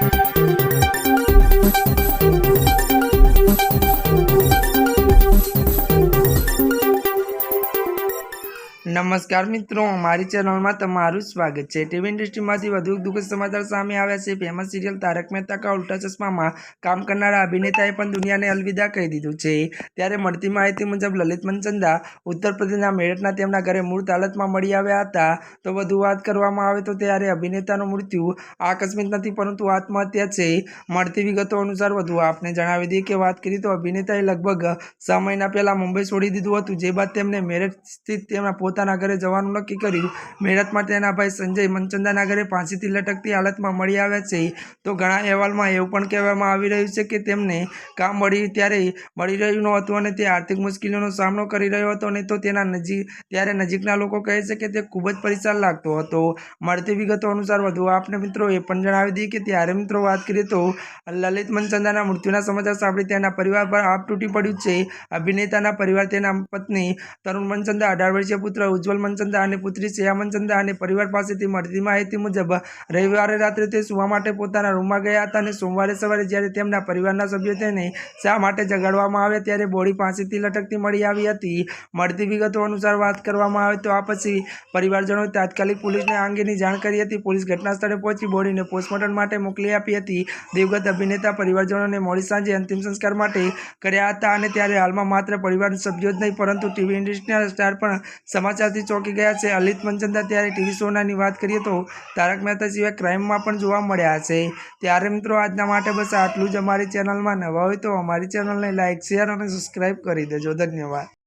Thank you. નમસ્કાર મિત્રો, મારી ચેનલમાં તમારું સ્વાગત છે. ટીવી ઇન્ડસ્ટ્રીમાંથી વધુ દુઃખદ સમાચાર સામે આવ્યા છે. ફેમસ સિરિયલ તારક મહેતા કા ઉલ્ટા ચશ્મામાં કામ કરનારા અભિનેતાએ પણ દુનિયાને અલવિદા કહી દીધું છે. ત્યારે મળતી માહિતી મુજબ, લલિત મનચંદા ઉત્તર પ્રદેશના મેરઠના તેમના ઘરે મૃત હાલતમાં મળી આવ્યા હતા. તો વધુ વાત કરવામાં આવે તો ત્યારે અભિનેતાનું મૃત્યુ આકસ્મિક નથી, પરંતુ આત્મહત્યા છે. મળતી વિગતો અનુસાર વધુ આપને જણાવી દઈએ કે વાત કરીએ તો અભિનેતાએ લગભગ છ મહિના પહેલાં મુંબઈ છોડી દીધું હતું. જે બાદ તેમને મેરઠ સ્થિત તેમના પોતાના ઘરે જવાનું નક્કી કર્યું. મેરઠમાં તેના ભાઈ સંજય મનચંદાના ઘરે ફાંસીથી લટકતી હાલતમાં મળી આવ્યા છે. તો ઘણા અહેવાલમાં એવું પણ કહેવામાં આવી રહ્યું છે કે તેમને કામ મળી ત્યારે મળી રહ્યું ન હતું અને તે આર્થિક મુશ્કેલીઓનો સામનો કરી રહ્યો હતો અને તો તેના નજીક, ત્યારે નજીકના લોકો કહે છે કે તે ખૂબ જ પરેશાન લાગતો હતો. મળતી વિગતો અનુસાર વધુ આપને મિત્રો એ પણ જણાવી દઈએ કે ત્યારે મિત્રો વાત કરીએ તો લલિત મનચંદાના મૃત્યુના સમાચાર સાંભળી તેના પરિવાર પર આપ તૂટી પડ્યું છે. અભિનેતાના પરિવાર તેના પત્ની તરુણ મનચંદા, અઢાર વર્ષીય પુત્ર ઉજ્જવલ મનચંદા અને પુત્રી શ્રેયા મનચંદા અને પરિવાર પાસેથી મળતી માહિતી મુજબ, રવિવારે રાત્રે તે સુવા માટે પોતાના રૂમમાં ગયા હતા અને સોમવારે સવારે જ્યારે તેમના પરિવારના સભ્યો તેને શા માટે જગાડવામાં આવ્યા ત્યારે બોડી પાસેથી લટકતી મળી આવી હતી. મળતી વિગતો અનુસાર વાત કરવામાં આવે તો આ પછી પરિવારજનોએ તાત્કાલિક પોલીસને આ અંગેની જાણ કરી હતી. પોલીસ ઘટના સ્થળે પહોંચી બોડીને પોસ્ટમોર્ટમ માટે મોકલી આપી હતી. દિવગત અભિનેતા પરિવારજનોને મોડી સાંજે અંતિમ સંસ્કાર માટે કર્યા હતા અને ત્યારે હાલમાં માત્ર પરિવારના સભ્યો જ નહીં, પરંતુ ટીવી ઇન્ડસ્ટ્રીના સ્ટાર પણ સમાચારથી ચોંકી ગયા છે. અલિત મનચંદા ત્યારે ટીવી શોનાની વાત કરીએ તો તારક મહેતા સિવાય ક્રાઇમમાં પણ જોવા મળ્યા છે. ત્યારે મિત્રો આજના માટે બસ આટલું જ. અમારી ચેનલમાં નવા હોય તો અમારી ચેનલને લાઇક શેર અને સબસ્ક્રાઈબ કરી દેજો. ધન્યવાદ.